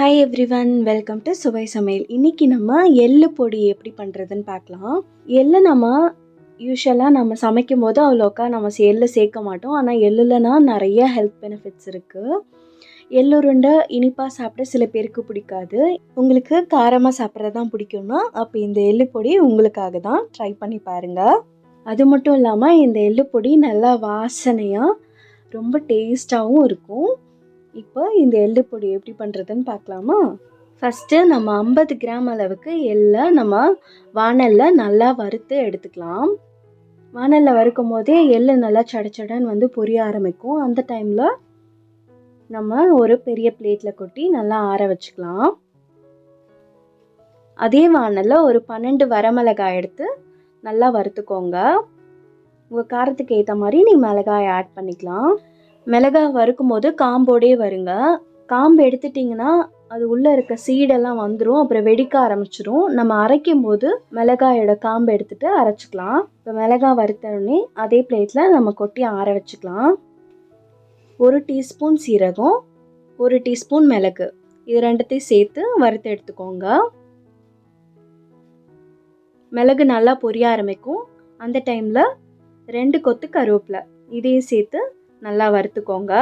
Hi everyone welcome to Suvai சமையல் இன்னைக்கு நம்ம எள்ளு பொடி எப்படி பண்ணுறதுன்னு பார்க்கலாம். எள்ளு நம்ம யூஸ்வலாக நம்ம சமைக்கும் போது அவ்வளோக்கா நம்ம எள்ளை எள்ளு சேர்க்க மாட்டோம். ஆனால் எள்ளுலனா நிறைய ஹெல்த் பெனிஃபிட்ஸ் இருக்குது எள்ளுருண்டை இனிப்பாக சாப்பிட சில பேருக்கு பிடிக்காது. உங்களுக்கு காரமாக சாப்பிட்றது தான் பிடிக்கும்னா அப்போ இந்த எள்ளு பொடி உங்களுக்காக தான். ட்ரை பண்ணி பாருங்கள் அது மட்டும் இல்லாமல் இந்த எள்ளு பொடி நல்லா வாசனையாக ரொம்ப டேஸ்ட்டாகவும் இருக்கும். இப்போ இந்த எள்ளு பொடி எப்படி பண்ணுறதுன்னு பார்க்கலாமா? ஃபஸ்ட்டு நம்ம ஐம்பது கிராம் அளவுக்கு எள்ளை நம்ம வாணலில் நல்லா வறுத்து எடுத்துக்கலாம். வாணலில் வறுக்கும் போதே எள்ளு நல்லா சடச்சடன்னு வந்து பொரிய ஆரம்பிக்கும். அந்த டைமில் நம்ம ஒரு பெரிய பிளேட்டில் கொட்டி நல்லா ஆற வச்சுக்கலாம். அதே வாணலில் ஒரு பன்னெண்டு வரமிளகாய் எடுத்து நல்லா வறுத்துக்கோங்க. உங்கள் காரத்துக்கு ஏற்ற மாதிரி நீங்கள் மிளகாய் ஆட் பண்ணிக்கலாம். மிளகாய் வறுக்கும் போது காம்போடே வருங்க. காம்பு எடுத்துட்டிங்கன்னா அது உள்ளே இருக்க சீடெல்லாம் வந்துடும் அப்புறம் வெடிக்க ஆரம்பிச்சிடும் நம்ம அரைக்கும் போது மிளகாயோட காம்பு எடுத்துட்டு அரைச்சிக்கலாம். இப்போ மிளகாய் வறுத்தோடனே அதே பிளேட்டில் நம்ம கொட்டி ஆற வச்சுக்கலாம். ஒரு டீஸ்பூன் சீரகம் ஒரு டீஸ்பூன் மிளகு. இது ரெண்டுத்தையும் சேர்த்து வறுத்து எடுத்துக்கோங்க. மிளகு நல்லா பொரிய ஆரம்பிக்கும். அந்த டைமில் ரெண்டு கொத்து கருவேப்பிலை. இதையும் சேர்த்து நல்லா வறுத்துக்கோங்க.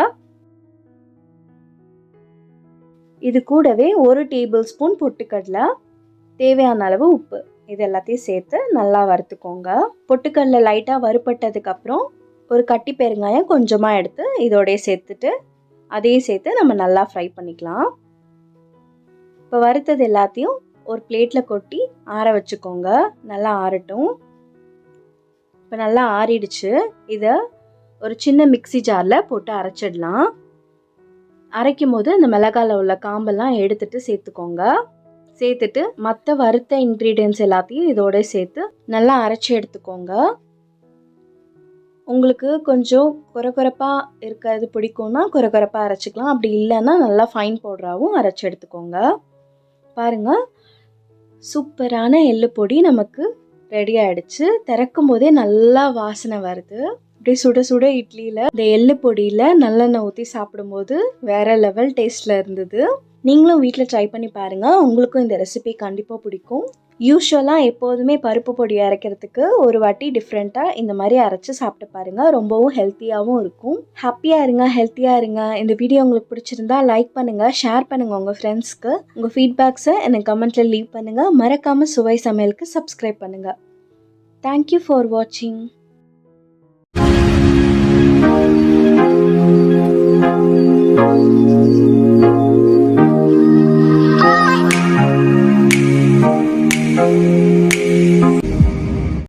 இது கூடவே ஒரு டேபிள் ஸ்பூன் பொட்டுக்கடலை தேவையான அளவு உப்பு. இது எல்லாத்தையும் சேர்த்து நல்லா வறுத்துக்கோங்க. பொட்டுக்கடலை லைட்டாக வறுப்பட்டதுக்கப்புறம் ஒரு கட்டி பெருங்காயம் கொஞ்சமாக எடுத்து இதோடய சேர்த்துட்டு அதையும் சேர்த்து நம்ம நல்லா ஃப்ரை பண்ணிக்கலாம். இப்போ வறுத்தது எல்லாத்தையும் ஒரு பிளேட்டில் கொட்டி ஆற வச்சுக்கோங்க. நல்லா ஆறட்டும். இப்போ நல்லா ஆறிடுச்சு. இதை ஒரு சின்ன மிக்ஸி ஜாரில் போட்டு அரைச்சிடலாம். அரைக்கும் போது அந்த மிளகாயில் உள்ள காம்பெல்லாம் எடுத்துட்டு சேர்த்துக்கோங்க. சேர்த்துட்டு மற்ற வறுத்த இன்க்ரீடியன்ஸ் எல்லாத்தையும் இதோட சேர்த்து நல்லா அரைச்சி எடுத்துக்கோங்க. உங்களுக்கு கொஞ்சம் குறக்குறப்பாக இருக்கிறது பிடிக்கும்னா குறக்குறப்பாக அரைச்சிக்கலாம். அப்படி இல்லைன்னா நல்லா ஃபைன் பவுடராகவும் அரைச்சி எடுத்துக்கோங்க. பாருங்கள் சூப்பரான எள்ளு பொடி நமக்கு ரெடி ஆகிடுச்சு திறக்கும் போதே நல்லா வாசனை வருது. அப்படியே சுட சுட இட்லியில் இந்த எள்ளு பொடியில் நல்லெண்ணெய் ஊற்றி சாப்பிடும்போது வேற லெவல் டேஸ்ட்டில் இருந்தது. நீங்களும் வீட்டில் ட்ரை பண்ணி பாருங்கள் உங்களுக்கும் இந்த ரெசிபி கண்டிப்பாக பிடிக்கும். யூஸ்வலாக எப்போதுமே பருப்பு பொடி அரைக்கிறதுக்கு ஒரு வாட்டி டிஃப்ரெண்ட்டாக இந்த மாதிரி அரைச்சி சாப்பிட்டு பாருங்கள் ரொம்பவும் ஹெல்த்தியாகவும் இருக்கும். ஹாப்பியாக இருங்க ஹெல்த்தியாக இருங்க. இந்த வீடியோ உங்களுக்கு பிடிச்சிருந்தா லைக் பண்ணுங்கள் ஷேர் பண்ணுங்கள் உங்கள் ஃப்ரெண்ட்ஸ்க்கு உங்கள் ஃபீட்பேக்ஸை எனக்கு கமெண்ட்டில் லீவ் பண்ணுங்கள் மறக்காமல் சுவை சமையலுக்கு சப்ஸ்கிரைப் பண்ணுங்கள் தேங்க்யூ ஃபார் வாட்சிங்